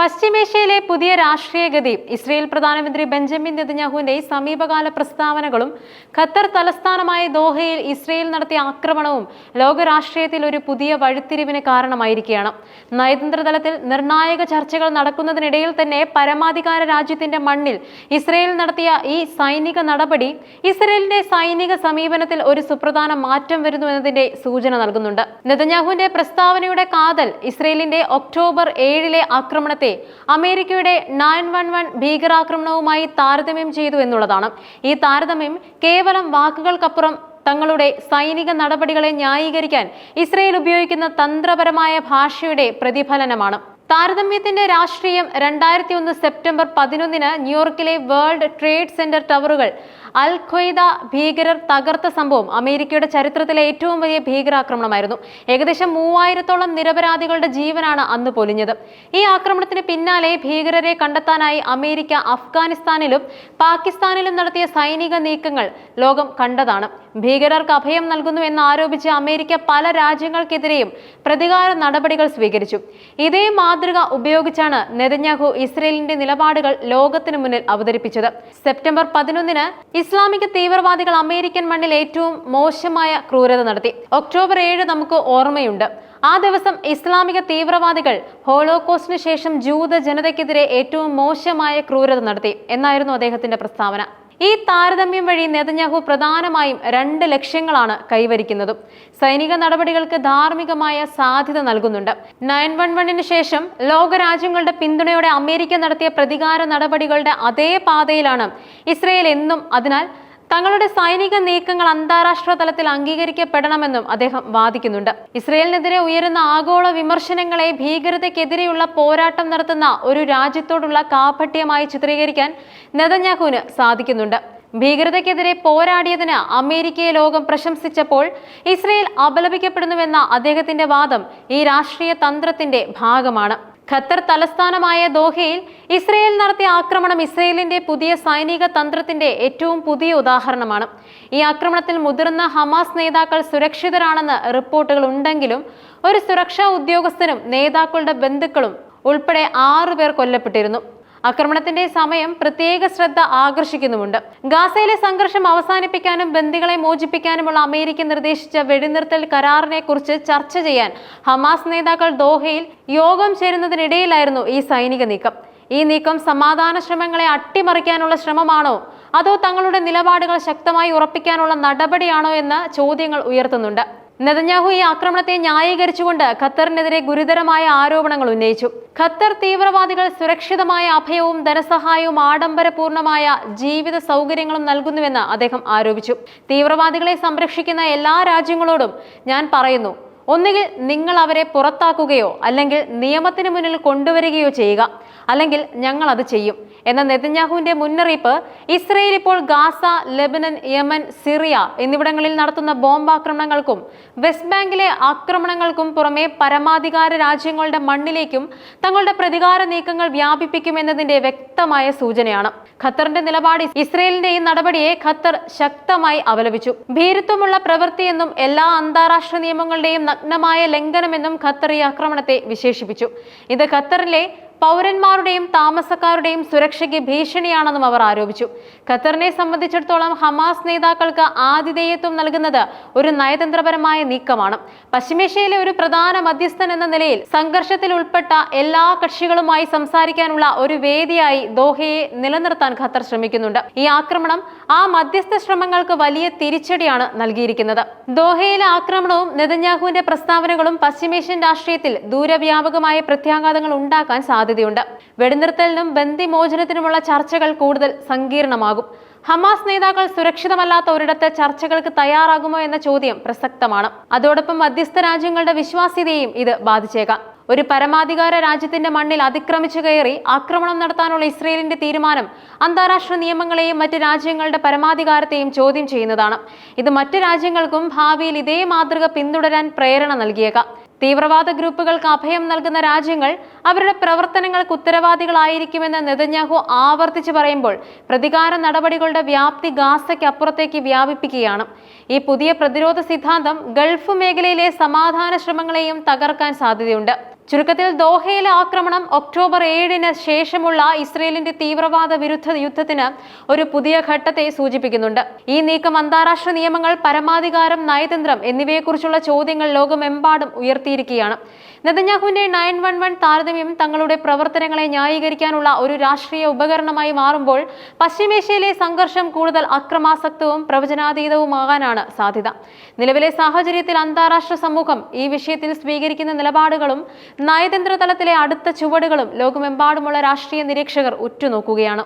പശ്ചിമേഷ്യയിലെ പുതിയ രാഷ്ട്രീയഗതി ഇസ്രയേൽ പ്രധാനമന്ത്രി ബെഞ്ചമിൻ നെതന്യാഹുവിന്റെ സമീപകാല പ്രസ്താവനകളും ഖത്തർ തലസ്ഥാനമായ ദോഹയിൽ ഇസ്രയേൽ നടത്തിയ ആക്രമണവും ലോകരാഷ്ട്രീയത്തിൽ ഒരു പുതിയ വഴിത്തിരിവിന് കാരണമായിരിക്കുകയാണ്. നയതന്ത്ര തലത്തിൽ നിർണായക ചർച്ചകൾ നടക്കുന്നതിനിടയിൽ തന്നെ പരമാധികാര രാജ്യത്തിന്റെ മണ്ണിൽ ഇസ്രയേൽ നടത്തിയ ഈ സൈനിക നടപടി ഇസ്രയേലിന്റെ സൈനിക സമീപനത്തിൽ ഒരു സുപ്രധാന മാറ്റം വരുന്നു എന്നതിന്റെ സൂചന നൽകുന്നുണ്ട്. നെതന്യാഹുവിന്റെ പ്രസ്താവനയുടെ കാതൽ ഇസ്രയേലിന്റെ ഒക്ടോബർ ഏഴിലെ ആക്രമണത്തെ അമേരിക്കയുടെ നയൻ വൺ വൺ ഭീകരാക്രമണവുമായി താരതമ്യം ചെയ്തു എന്നുള്ളതാണ്. ഈ താരതമ്യം കേവലം വാക്കുകൾക്കപ്പുറം തങ്ങളുടെ സൈനിക നടപടികളെ ന്യായീകരിക്കാൻ ഇസ്രയേൽ ഉപയോഗിക്കുന്ന തന്ത്രപരമായ ഭാഷയുടെ പ്രതിഫലനമാണ്. താരതമ്യത്തിന്റെ രാഷ്ട്രീയം രണ്ടായിരത്തി ഒന്ന് സെപ്റ്റംബർ പതിനൊന്നിന് ന്യൂയോർക്കിലെ വേൾഡ് ട്രേഡ് സെന്റർ ടവറുകൾ അൽ ഖ്വയ്ദ ഭീകരർ തകർത്ത സംഭവം അമേരിക്കയുടെ ചരിത്രത്തിലെ ഏറ്റവും വലിയ ഭീകരാക്രമണമായിരുന്നു. ഏകദേശം മൂവായിരത്തോളം നിരപരാധികളുടെ ജീവനാണ് അന്ന് പൊലിഞ്ഞത്. ഈ ആക്രമണത്തിന് പിന്നാലെ ഭീകരരെ കണ്ടെത്താനായി അമേരിക്ക അഫ്ഗാനിസ്ഥാനിലും പാകിസ്ഥാനിലും നടത്തിയ സൈനിക നീക്കങ്ങൾ ലോകം കണ്ടതാണ്. ഭീകരർക്ക് അഭയം നൽകുന്നുവെന്ന് ആരോപിച്ച് അമേരിക്ക പല രാജ്യങ്ങൾക്കെതിരെയും പ്രതികാര നടപടികൾ സ്വീകരിച്ചു. ഇതേ മാതൃക ഉപയോഗിച്ചാണ് നെതന്യാഹു ഇസ്രയേലിന്റെ നിലപാടുകൾ ലോകത്തിന് മുന്നിൽ അവതരിപ്പിച്ചത്. സെപ്റ്റംബർ പതിനൊന്നിന് ഇസ്ലാമിക തീവ്രവാദികൾ അമേരിക്കൻ മണ്ണിൽ ഏറ്റവും മോശമായ ക്രൂരത നടത്തി. ഒക്ടോബർ ഏഴ് നമുക്ക് ഓർമ്മയുണ്ട്. ആ ദിവസം ഇസ്ലാമിക തീവ്രവാദികൾ ഹോളോകോസ്റ്റിന് ശേഷം ജൂത ജനതയ്ക്കെതിരെ ഏറ്റവും മോശമായ ക്രൂരത നടത്തി എന്നായിരുന്നു അദ്ദേഹത്തിന്റെ പ്രസ്താവന. ഈ താരതമ്യം വഴി നെതന്യാഹു പ്രധാനമായും രണ്ട് ലക്ഷ്യങ്ങളാണ് കൈവരിക്കുന്നതും. സൈനിക നടപടികൾക്ക് ധാർമ്മികമായ സാധ്യത നൽകുന്നുണ്ട്. നയൻ വൺ വണ്ണിന് ശേഷം ലോകരാജ്യങ്ങളുടെ പിന്തുണയോടെ അമേരിക്ക നടത്തിയ പ്രതികാര നടപടികളുടെ അതേ പാതയിലാണ് ഇസ്രയേൽ എന്നും അതിനാൽ തങ്ങളുടെ സൈനിക നീക്കങ്ങൾ അന്താരാഷ്ട്ര തലത്തിൽ അംഗീകരിക്കപ്പെടണമെന്നും അദ്ദേഹം വാദിക്കുന്നുണ്ട്. ഇസ്രയേലിനെതിരെ ഉയരുന്ന ആഗോള വിമർശനങ്ങളെ ഭീകരതയ്ക്കെതിരെയുള്ള പോരാട്ടം നടത്തുന്ന ഒരു രാജ്യത്തോടുള്ള കാപട്യമായി ചിത്രീകരിക്കാൻ നെതന്യാഹുവിന് സാധിക്കുന്നുണ്ട്. ഭീകരതയ്ക്കെതിരെ പോരാടിയതിന് അമേരിക്കയെ ലോകം പ്രശംസിച്ചപ്പോൾ ഇസ്രയേൽ അപലപിക്കപ്പെടുന്നുവെന്ന അദ്ദേഹത്തിന്റെ വാദം ഈ രാഷ്ട്രീയ തന്ത്രത്തിന്റെ ഭാഗമാണ്. ഖത്തർ തലസ്ഥാനമായ ദോഹയിൽ ഇസ്രയേൽ നടത്തിയ ആക്രമണം ഇസ്രയേലിന്റെ പുതിയ സൈനിക തന്ത്രത്തിന്റെ ഏറ്റവും പുതിയ ഉദാഹരണമാണ്. ഈ ആക്രമണത്തിൽ മുതിർന്ന ഹമാസ് നേതാക്കൾ സുരക്ഷിതരാണെന്ന് റിപ്പോർട്ടുകൾ ഉണ്ടെങ്കിലും ഒരു സുരക്ഷാ ഉദ്യോഗസ്ഥനും നേതാക്കളുടെ ബന്ധുക്കളും ഉൾപ്പെടെ ആറു പേർ കൊല്ലപ്പെട്ടിരുന്നു. ആക്രമണത്തിന്റെ സമയം പ്രത്യേക ശ്രദ്ധ ആകർഷിക്കുന്നുമുണ്ട്. ഗാസയിലെ സംഘർഷം അവസാനിപ്പിക്കാനും ബന്ദികളെ മോചിപ്പിക്കാനുമുള്ള അമേരിക്ക നിർദ്ദേശിച്ച വെടിനിർത്തൽ കരാറിനെ കുറിച്ച് ചർച്ച ചെയ്യാൻ ഹമാസ് നേതാക്കൾ ദോഹയിൽ യോഗം ചേരുന്നതിനിടയിലായിരുന്നു ഈ സൈനിക നീക്കം. ഈ നീക്കം സമാധാന ശ്രമങ്ങളെ അട്ടിമറിക്കാനുള്ള ശ്രമമാണോ? അതോ തങ്ങളുടെ നിലപാടുകൾ ശക്തമായി ഉറപ്പിക്കാനുള്ള നടപടിയാണോ എന്ന ചോദ്യങ്ങൾ ഉയർത്തുന്നുണ്ട്. നെതന്യാഹു ഈ ആക്രമണത്തെ ന്യായീകരിച്ചുകൊണ്ട് ഖത്തറിനെതിരെ ഗുരുതരമായ ആരോപണങ്ങൾ ഉന്നയിച്ചു. ഖത്തർ തീവ്രവാദികൾ സുരക്ഷിതമായ അഭയവും ധനസഹായവും ആഡംബരപൂർണമായ ജീവിത സൗകര്യങ്ങളും നൽകുന്നുവെന്ന് അദ്ദേഹം ആരോപിച്ചു. തീവ്രവാദികളെ സംരക്ഷിക്കുന്ന എല്ലാ രാജ്യങ്ങളോടും ഞാൻ പറയുന്നു ഒന്നുകിൽ നിങ്ങൾ അവരെ പുറത്താക്കുകയോ അല്ലെങ്കിൽ നിയമത്തിന് മുന്നിൽ കൊണ്ടുവരികയോ ചെയ്യുക. അല്ലെങ്കിൽ ഞങ്ങൾ അത് ചെയ്യും. എന്ന നെതന്യാഹുവിന്റെ മുന്നറിയിപ്പ് ഇസ്രയേൽ ഇപ്പോൾ ഗാസ ലെബനൻ യമൻ സിറിയ എന്നിവിടങ്ങളിൽ നടത്തുന്ന ബോംബാക്രമണങ്ങൾക്കും വെസ്റ്റ് ബാങ്കിലെ ആക്രമണങ്ങൾക്കും പുറമെ പരമാധികാര രാജ്യങ്ങളുടെ മണ്ണിലേക്കും തങ്ങളുടെ പ്രതികാര നീക്കങ്ങൾ വ്യാപിപ്പിക്കുമെന്നതിന്റെ വ്യക്തമായ സൂചനയാണ്. ഖത്തറിന്റെ നിലപാട് ഇസ്രയേലിന്റെ ഈ നടപടിയെ ഖത്തർ ശക്തമായി അപലപിച്ചു. ഭീരുത്വമുള്ള പ്രവൃത്തിയെന്നും എല്ലാ അന്താരാഷ്ട്ര നിയമങ്ങളുടെയും നഗ്നമായ ലംഘനമെന്നും ഖത്തർ ഈ ആക്രമണത്തെ വിശേഷിപ്പിച്ചു. ഇത് ഖത്തറിലെ പൗരന്മാരുടെയും താമസക്കാരുടെയും സുരക്ഷയ്ക്ക് ഭീഷണിയാണെന്നും അവർ ആരോപിച്ചു. ഖത്തറിനെ സംബന്ധിച്ചിടത്തോളം ഹമാസ് നേതാക്കൾക്ക് ആതിഥേയത്വം നൽകുന്നത് ഒരു നയതന്ത്രപരമായ നീക്കമാണ്. പശ്ചിമേഷ്യയിലെ ഒരു പ്രധാന മധ്യസ്ഥൻ എന്ന നിലയിൽ സംഘർഷത്തിൽ ഉൾപ്പെട്ട എല്ലാ കക്ഷികളുമായി സംസാരിക്കാനുള്ള ഒരു വേദിയായി ദോഹയെ നിലനിർത്താൻ ഖത്തർ ശ്രമിക്കുന്നുണ്ട്. ഈ ആക്രമണം ആ മധ്യസ്ഥ ശ്രമങ്ങൾക്ക് വലിയ തിരിച്ചടിയാണ് നൽകിയിരിക്കുന്നത്. ദോഹയിലെ ആക്രമണവും നെതന്യാഹുവിന്റെ പ്രസ്താവനകളും പശ്ചിമേഷ്യൻ രാഷ്ട്രീയത്തിൽ ദൂരവ്യാപകമായ പ്രത്യാഘാതങ്ങൾ ഉണ്ടാക്കാൻ സാധ്യതയുണ്ട്. വെടിനിർത്തലിനും ബന്ദിമോചനത്തിനുമുള്ള ചർച്ചകൾ കൂടുതൽ സങ്കീർണമാകും. ഹമാസ് നേതാക്കൾ സുരക്ഷിതമല്ലാത്ത ഒരിടത്ത് ചർച്ചകൾക്ക് തയ്യാറാകുമോ എന്ന ചോദ്യം പ്രസക്തമാണ്. അതോടൊപ്പം മധ്യസ്ഥ രാജ്യങ്ങളുടെ വിശ്വാസ്യതയെയും ഇത് ബാധിച്ചേക്കാം. ഒരു പരമാധികാര രാജ്യത്തിന്റെ മണ്ണിൽ അതിക്രമിച്ചു കയറി ആക്രമണം നടത്താനുള്ള ഇസ്രയേലിന്റെ തീരുമാനം അന്താരാഷ്ട്ര നിയമങ്ങളെയും മറ്റ് രാജ്യങ്ങളുടെ പരമാധികാരത്തെയും ചോദ്യം ചെയ്യുന്നതാണ്. ഇത് മറ്റ് രാജ്യങ്ങൾക്കും ഭാവിയിൽ ഇതേ മാതൃക പിന്തുടരാൻ പ്രേരണ നൽകിയേക്കാം. തീവ്രവാദ ഗ്രൂപ്പുകൾക്ക് അഭയം നൽകുന്ന രാജ്യങ്ങൾ അവരുടെ പ്രവർത്തനങ്ങൾക്ക് ഉത്തരവാദികളായിരിക്കുമെന്ന് നെതന്യാഹു ആവർത്തിച്ചു പറയുമ്പോൾ പ്രതികാര നടപടികളുടെ വ്യാപ്തി ഗാസയ്ക്ക് അപ്പുറത്തേക്ക് വ്യാപിപ്പിക്കുകയാണ്. ഈ പുതിയ പ്രതിരോധ സിദ്ധാന്തം ഗൾഫ് മേഖലയിലെ സമാധാന ശ്രമങ്ങളെയും തകർക്കാൻ സാധ്യതയുണ്ട്. ചുരുക്കത്തിൽ ദോഹയിലെ ആക്രമണം ഒക്ടോബർ ഏഴിന് ശേഷമുള്ള ഇസ്രയേലിന്റെ തീവ്രവാദ വിരുദ്ധ യുദ്ധത്തിന് ഒരു പുതിയ ഘട്ടത്തെ സൂചിപ്പിക്കുന്നുണ്ട്. ഈ നീക്കം അന്താരാഷ്ട്ര നിയമങ്ങൾ പരമാധികാരം നയതന്ത്രം എന്നിവയെക്കുറിച്ചുള്ള ചോദ്യങ്ങൾ ലോകമെമ്പാടും ഉയർത്തിയിരിക്കുകയാണ്. നെതന്യാഹുവിന്റെ നയൻ വൺ വൺ താരതമ്യം തങ്ങളുടെ പ്രവർത്തനങ്ങളെ ന്യായീകരിക്കാനുള്ള ഒരു രാഷ്ട്രീയ ഉപകരണമായി മാറുമ്പോൾ പശ്ചിമേഷ്യയിലെ സംഘർഷം കൂടുതൽ അക്രമാസക്തവും പ്രവചനാതീതവുമാകാനാണ് സാധ്യത. നിലവിലെ സാഹചര്യത്തിൽ അന്താരാഷ്ട്ര സമൂഹം ഈ വിഷയത്തിൽ സ്വീകരിക്കുന്ന നിലപാടുകളും നയതന്ത്ര തലത്തിലെ അടുത്ത ചുവടുകളും ലോകമെമ്പാടുമുള്ള രാഷ്ട്രീയ നിരീക്ഷകർ ഉറ്റുനോക്കുകയാണ്.